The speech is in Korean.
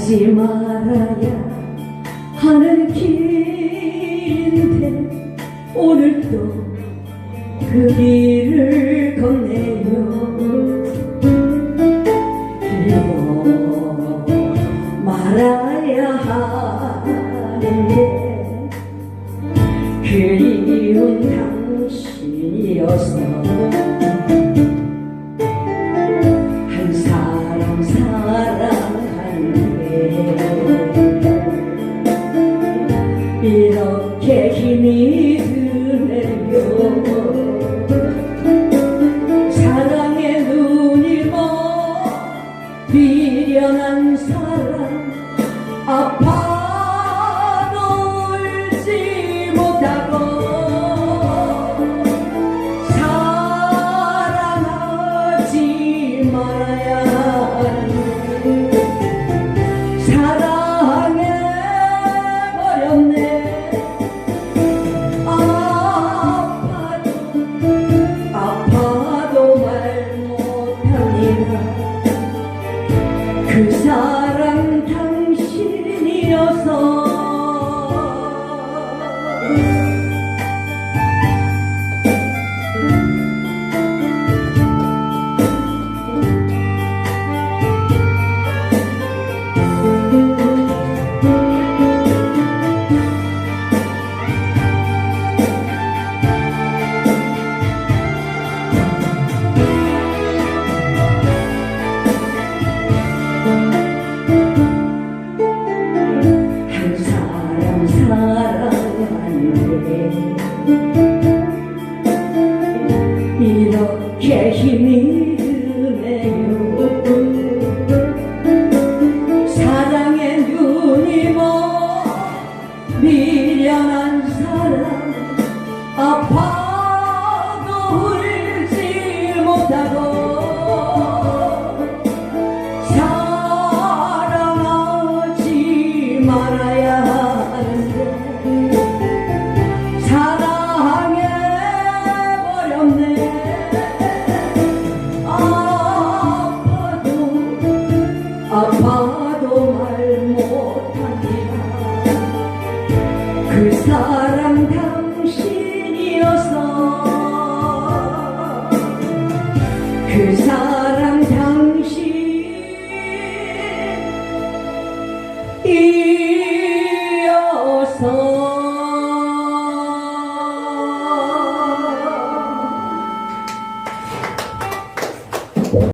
가지 말아야 하는 길인데 오늘도 그 길을 걷네요. 말아야 하는데 그리운 당신이어 here. 힘이 드네요 미련한 사랑 아파 당신